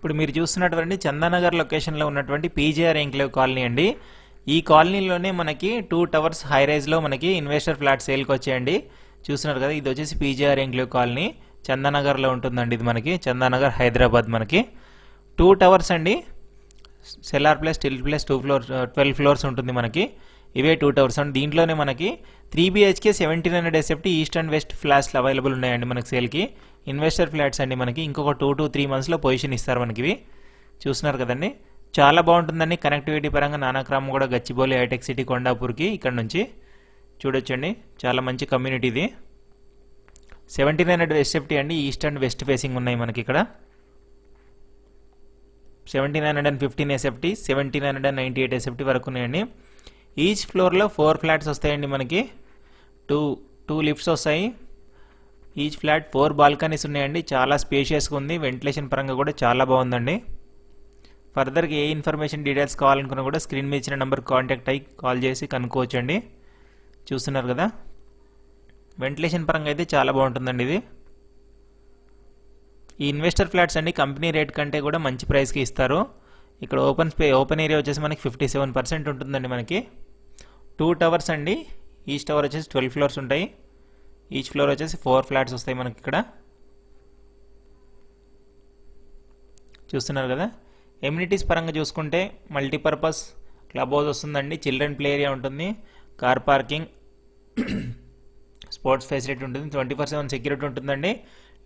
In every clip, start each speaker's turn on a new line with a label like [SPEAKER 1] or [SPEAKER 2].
[SPEAKER 1] ఇప్పుడు మీరు చూస్తున్నటువంటి చందానగర్ లొకేషన్లో ఉన్నటువంటి పీజీఆర్ ఎంక్లేవ్ కాలనీ అండి. ఈ కాలనీలోనే మనకి టూ టవర్స్ హై రైజ్లో మనకి ఇన్వెస్టర్ ఫ్లాట్ సేల్కి వచ్చాయండి. చూస్తున్నారు కదా ఇది వచ్చేసి పీజీఆర్ ఎంక్లేవ్ కాలనీ. చందానగర్లో ఉంటుందండి ఇది మనకి. చందానగర్ హైదరాబాద్ మనకి. టూ టవర్స్ అండి. Cellar plus stilt plus two floor twelve floors ఉంటుంది మనకి. ఇవే టూ టవర్స్. అండ్ దీంట్లోనే మనకి three BHK seventeen hundred SFT east and west flats available ఉన్నాయండి మనకి సేల్కి. ఇన్వెస్టర్ ఫ్లాట్స్ అండి మనకి. ఇంకొక టూ టు త్రీ మంత్స్లో పొజిషన్ ఇస్తారు మనకి ఇవి. చూస్తున్నారు కదండి. చాలా బాగుంటుందండి కనెక్టివిటీ పరంగా. నానాక్రామ్ కూడా గచ్చిబౌలి హైటెక్ సిటీ కొండాపూర్కి ఇక్కడ నుంచి. చూడొచ్చండి. చాలా మంచి కమ్యూనిటీ ఇది. సెవెంటీ నైన్ హండ్రెడ్ ఎస్ఎఫ్టీ అండి. ఈస్ట్ అండ్ వెస్ట్ ఫేసింగ్ ఉన్నాయి మనకి ఇక్కడ. Seventeen hundred and fifteen SFT nine hundred and ninety eight SFT వరకు ఉన్నాయండి. ఈచ్ ఫ్లోర్లో ఫోర్ ఫ్లాట్స్ వస్తాయండి మనకి. టూ టూ లిఫ్ట్స్ వస్తాయి. ఈచ్ ఫ్లాట్ ఫోర్ బాల్కనీస్ ఉన్నాయండి. చాలా స్పేషియస్గా ఉంది. వెంటిలేషన్ పరంగా కూడా చాలా బాగుందండి. ఫర్దర్గా ఏ ఇన్ఫర్మేషన్ డీటెయిల్స్ కావాలనుకున్నా కూడా స్క్రీన్ మీద ఇచ్చిన నెంబర్ కాంటాక్ట్ అయ్యి కాల్ చేసి కనుక్కోవచ్చండి. చూస్తున్నారు కదా? వెంటిలేషన్ పరంగా అయితే చాలా బాగుంటుందండి ఇది. ఈ ఇన్వెస్టర్ ఫ్లాట్స్ అండి కంపెనీ రేట్ కంటే కూడా మంచి ప్రైస్కి ఇస్తారు. ఇక్కడ ఓపెన్ స్పే ఓపెన్ ఏరియా వచ్చేసి మనకి ఫిఫ్టీ సెవెన్ పర్సెంట్ ఉంటుందండి మనకి. టూ టవర్స్ అండి. ఈచ్ టవర్ వచ్చేసి ట్వెల్వ్ ఫ్లోర్స్ ఉంటాయి. ఈచ్ ఫ్లోర్ వచ్చేసి ఫోర్ ఫ్లాట్స్ వస్తాయి మనకి ఇక్కడ. చూస్తున్నారు కదా? ఎమ్యూనిటీస్ పరంగా చూసుకుంటే మల్టీపర్పస్ క్లబ్ హౌస్ వస్తుందండి చిల్డ్రన్ ప్లే ఏరియా ఉంటుంది కార్ పార్కింగ్ స్పోర్ట్స్ ఫెసిలిటీ ఉంటుంది ట్వంటీ ఫోర్ సెవెన్ సెక్యూరిటీ ఉంటుందండి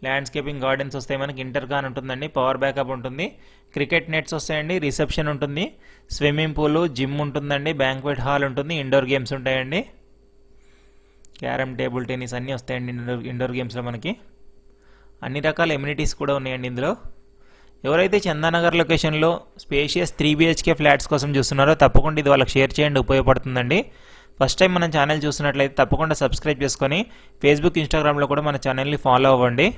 [SPEAKER 1] ల్యాండ్స్కేపింగ్ గార్డెన్స్ వస్తాయి మనకి ఇంటర్కాన్ ఉంటుందండి పవర్ బ్యాకప్ ఉంటుంది క్రికెట్ నెట్స్ వస్తాయండి రిసెప్షన్ ఉంటుంది స్విమ్మింగ్ పూల్ జిమ్ ఉంటుందండి బ్యాంక్వెట్ హాల్ ఉంటుంది ఇండోర్ గేమ్స్ ఉంటాయండి. క్యారమ్ టేబుల్ టెన్నిస్ అన్నీ వస్తాయండి ఇండోర్ ఇండోర్ గేమ్స్లో మనకి. అన్ని రకాల ఎమ్యూనిటీస్ కూడా ఉన్నాయండి ఇందులో. ఎవరైతే చందానగర్ లొకేషన్లో స్పేషియస్ త్రీ బిహెచ్కే ఫ్లాట్స్ కోసం చూస్తున్నారో తప్పకుండా ఇది వాళ్ళకి షేర్ చేయండి ఉపయోగపడుతుందండి. ఫస్ట్ టైం మన ఛానల్ చూసినట్లయితే తప్పకుండా సబ్స్క్రైబ్ చేసుకొని ఫేస్బుక్ ఇన్స్టాగ్రామ్లో కూడా మన ఛానల్ని ఫాలో అవ్వండి.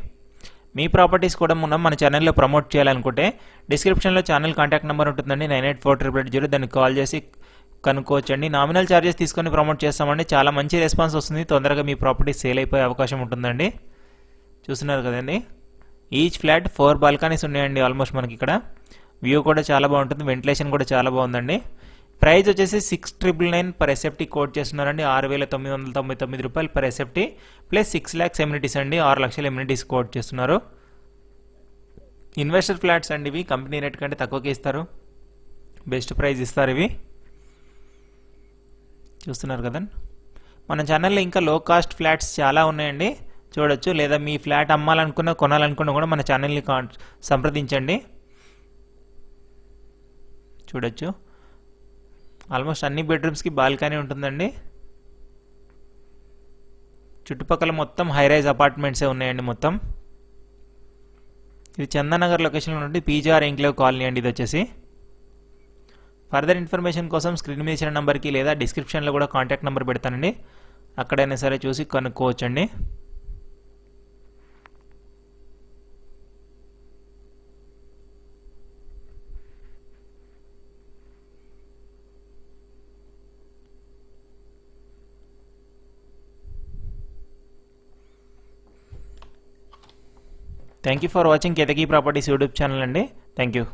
[SPEAKER 1] మీ ప్రాపర్టీస్ కూడా మనం మన ఛానల్లో ప్రమోట్ చేయాలనుకుంటే డిస్క్రిప్షన్లో ఛానల్ కాంటాక్ట్ నెంబర్ ఉంటుందండి nine eight four triple eight zero. దాన్ని కాల్ చేసి కనుక్కోవచ్చండి. నామినల్ ఛార్జెస్ తీసుకొని ప్రమోట్ చేస్తామండి. చాలా మంచి రెస్పాన్స్ వస్తుంది. తొందరగా మీ ప్రాపర్టీ సేల్ అయిపోయే అవకాశం ఉంటుందండి. చూస్తున్నారు కదండి. ఈచ్ ఫ్లాట్ ఫోర్ బాల్కనీస్ ఉన్నాయండి ఆల్మోస్ట్ మనకి ఇక్కడ. వ్యూ కూడా చాలా బాగుంటుంది. వెంటిలేషన్ కూడా చాలా బాగుందండి. ప్రైస్ వచ్చేసి six triple nine per SFT quote చేస్తున్నారండి. ఆరు వేల తొమ్మిది వందల తొంభై తొమ్మిది రూపాయలు per SFT plus six lakhs amenities అండి. ఆరు లక్షల ఎమ్యూనిటీస్ కోట్ చేస్తున్నారు. ఇన్వెస్టర్ ఫ్లాట్స్ అండి ఇవి. కంపెనీ రేట్ కంటే తక్కువకే ఇస్తారు. బెస్ట్ ప్రైస్ ఇస్తారు ఇవి. చూస్తున్నారు కదండి మన ఛానల్లో ఇంకా లో కాస్ట్ ఫ్లాట్స్ చాలా ఉన్నాయండి. చూడొచ్చు. లేదా మీ ఫ్లాట్ అమ్మాలనుకున్నా కొనాలనుకున్నా కూడా మన ఛానల్ని సంప్రదించండి. చూడొచ్చు. ఆల్మోస్ట్ అన్ని బెడ్రూమ్స్కి బాల్కనీ ఉంటుందండి. చుట్టుపక్కల మొత్తం హైరైజ్ అపార్ట్మెంట్సే ఉన్నాయండి మొత్తం. ఇది చందానగర్ లొకేషన్లో నుండి పీజీఆర్ ఎంక్లేవ్ కాలనీ అండి ఇది వచ్చేసి ఫర్దర్ ఇన్ఫర్మేషన్ కోసం స్క్రీన్ మీద ఇచ్చిన నెంబర్కి లేదా డిస్క్రిప్షన్లో కూడా కాంటాక్ట్ నెంబర్ పెడతానండి. అక్కడైనా సరే చూసి కనుక్కోవచ్చండి. Thank you for watching Ketaki properties YouTube channel అండి. Thank you